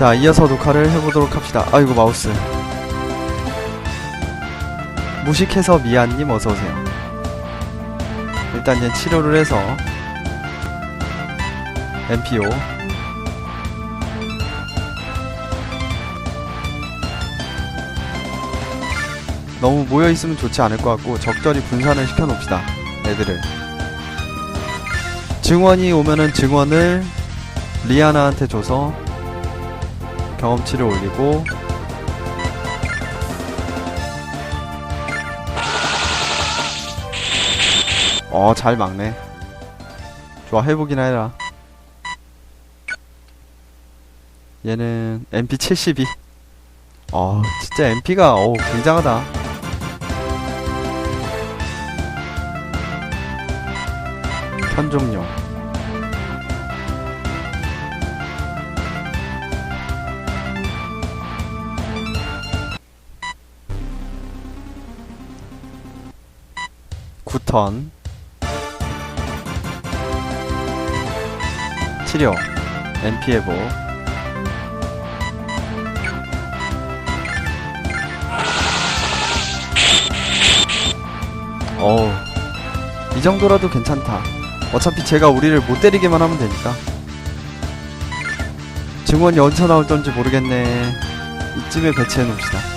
자, 이어서 녹화를 해보도록 합시다. 아이고, 마우스. 무식해서 미안님 어서오세요. 일단 이제 치료를 해서 MPO 너무 모여있으면 좋지 않을 것 같고 적절히 분산을 시켜놓읍시다 애들을 증원이 오면은 증원을 리아나한테 줘서 경험치를 올리고 어 잘 막네. 좋아 해보기나 해라. 얘는 MP 72 어 진짜 MP가 어우 굉장하다. 편종용 구턴. 치료. MP 회복 어우. 이 정도라도 괜찮다. 어차피 제가 우리를 못 때리게만 하면 되니까. 증원이 어디서 나올던지 모르겠네. 이쯤에 배치해 놓읍시다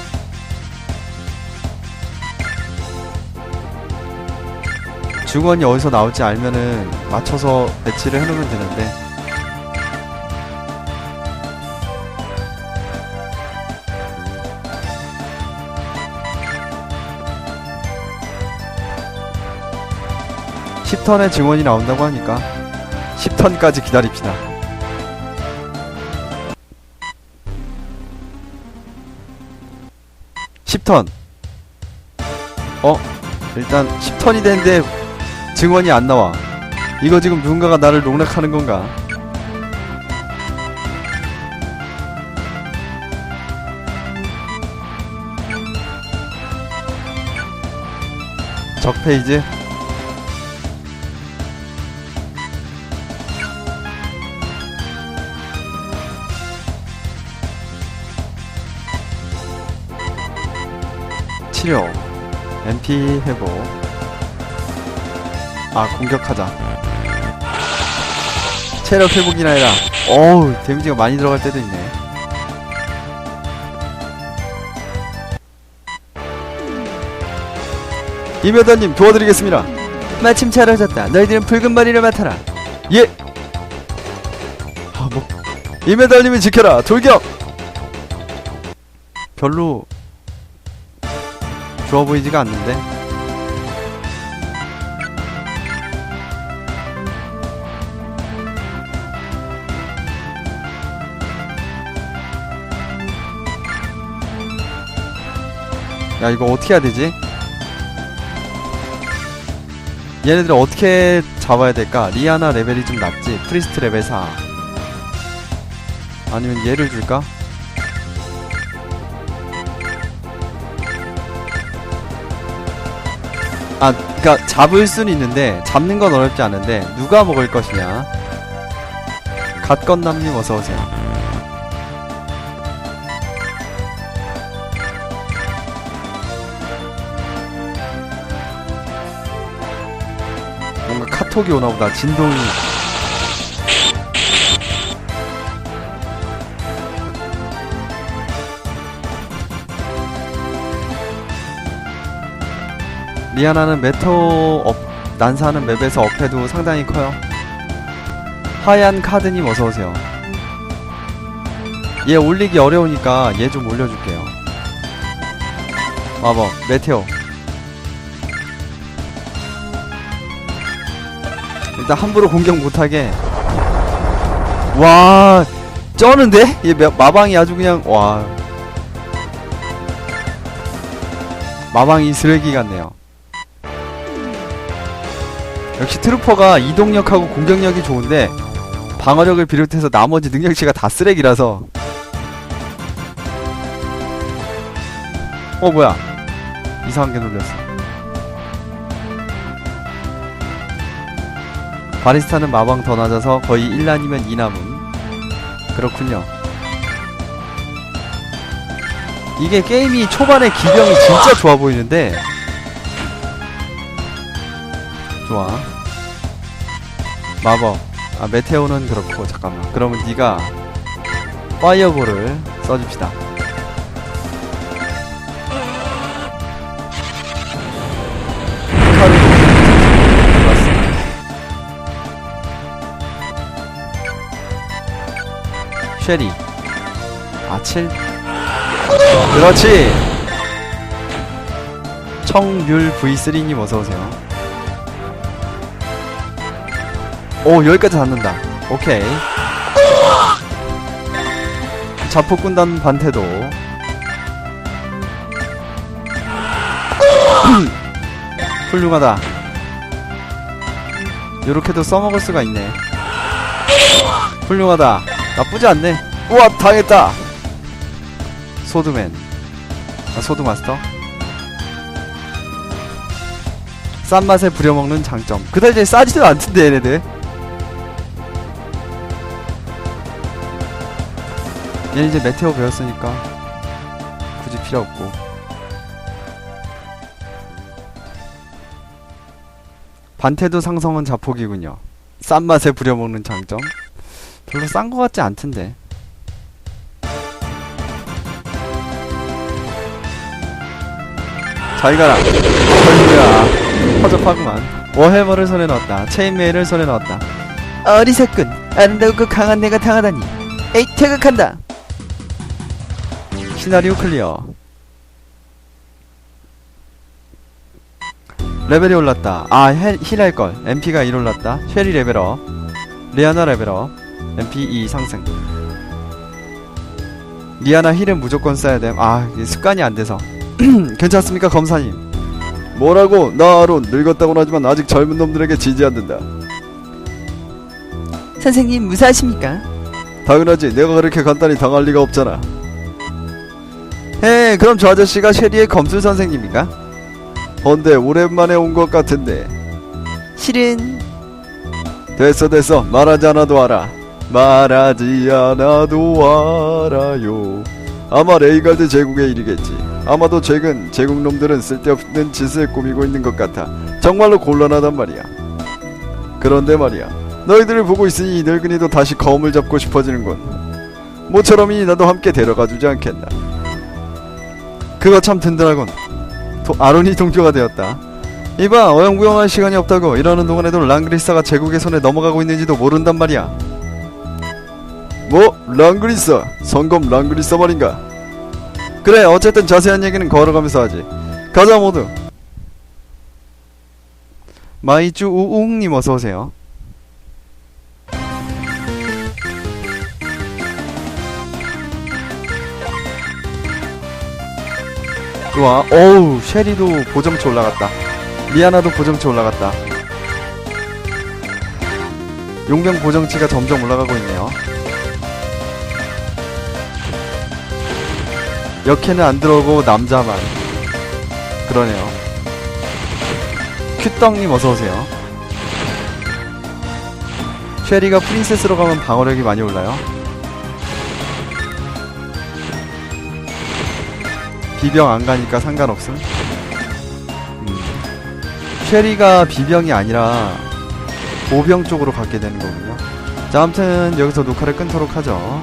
증원이 어디서 나올지 알면은 맞춰서 배치를 해놓으면 되는데. (10턴의) 증원이 나온다고 하니까 (10턴까지) 기다립시다. (10턴) 어? 일단 10턴이 됐는데 증원이 안 나와. 이거 지금 누군가가 나를 농락하는 건가? 적 페이지. 치료. MP 회복. 아 공격하자. 체력 회복이나 해라. 어우 데미지가 많이 들어갈 때도 있네. 이메다님 도와드리겠습니다. 마침 잘 오셨다. 너희들은 붉은 머리를 맡아라. 예. 아, 뭐. 이메달님이 지켜라. 돌격! 별로 좋아 보이지가 않는데 야 이거 어떻게 해야 되지? 얘네들 어떻게 잡아야 될까? 리아나 레벨이 좀 낮지? 프리스트 레벨 4 아니면 얘를 줄까? 아, 그니까 잡을 수는 있는데 잡는 건 어렵지 않은데 누가 먹을 것이냐? 갓건남님 어서 오세요. 톡이 오나 보다. 진동이. 리아나는 메토 업, 난사하는 맵에서 업해도 상당히 커요. 하얀 카드님 어서오세요. 얘 올리기 어려우니까 얘 좀 올려줄게요. 마법, 메테오. 일단 함부로 공격 못하게. 와 쩌는데? 얘 마- 마방이 아주 그냥 와. 마방이 쓰레기 같네요. 역시 트루퍼가 이동력하고 공격력이 좋은데 방어력을 비롯해서 나머지 능력치가 다 쓰레기라서. 어 뭐야? 이상한 게 눌렸어 바리스타는 마방 더 낮아서 거의 1난이면 2남음 그렇군요. 이게 게임이 초반에 기병이 진짜 좋아 보이는데. 좋아. 마법. 아 메테오는 그렇고 잠깐만. 그러면 네가 파이어볼을 써줍시다 쉐리. 아 7. 그렇지. 청률 V3님 어서오세요. 오 여기까지 닿는다. 오케이. 자포군단 반태도. 훌륭하다. 요렇게도 써먹을 수가 있네. 훌륭하다 나쁘지 않네. 우와 당했다. 소드맨. 아 소드마스터? 싼 맛에 부려먹는 장점. 그다지 싸지도 않던데 얘네들. 얘 이제 메테오 배웠으니까 굳이 필요 없고. 반태도 상성은 자폭이군요. 싼 맛에 부려먹는 장점 별로 싼 거 같지 않던데. 잘 가라 별로야 허접하구만. 워해머를 손에 넣었다. 체인메일을 손에 넣었다. 어리석군. 아름다우고 강한 내가 당하다니. 에이 퇴각한다. 시나리오 클리어. 레벨이 올랐다. 아힐 할걸. MP가 1 올랐다. 쉐리 레벨업. 리아나 레벨업 MP 2 상승. 리아나 힐은 무조건 써야 됨아 이게 습관이 안 돼서. 괜찮습니까 검사님? 뭐라고? 나 아론 늙었다고는 하지만 아직 젊은 놈들에게 지지 않는다. 선생님 무사하십니까? 당연하지. 내가 그렇게 간단히 당할 리가 없잖아. 헤 그럼 저 아저씨가 쉐리의 검술 선생님인가? 헌데 오랜만에 온 것 같은데. 실은 됐어 됐어. 말하지 않아도 알아 말하지 않아도 알아요. 아마 레이갈드 제국의 일이겠지. 아마도 최근 제국놈들은 쓸데없는 짓을 꾸미고 있는 것 같아. 정말로 곤란하단 말이야. 그런데 말이야 너희들을 보고 있으니 이 늙은이도 다시 검을 잡고 싶어지는군. 모처럼이니 나도 함께 데려가 주지 않겠나. 그거 참 든든하군. 도, 아론이 동조가 되었다. 이봐 어영부영할 시간이 없다고. 이러는 동안에도 랑그리사가 제국의 손에 넘어가고 있는지도 모른단 말이야 뭐? 랑그리사 성검 랑그리사 말인가? 그래 어쨌든 자세한 얘기는 걸어가면서 하지. 가자 모두. 마이쭈 우웅님 어서오세요. 좋아 어우 쉐리도 보정치 올라갔다. 리아나도 보정치 올라갔다. 용병 보정치가 점점 올라가고 있네요 역해는 안 들어오고 남자만. 그러네요. 큐떡님 어서오세요. 쉐리가 프린세스로 가면 방어력이 많이 올라요? 비병 안 가니까 상관없음? 음. 쉐리가 비병이 아니라 보병 쪽으로 가게 되는 거군요. 자 아무튼 여기서 녹화를 끊도록 하죠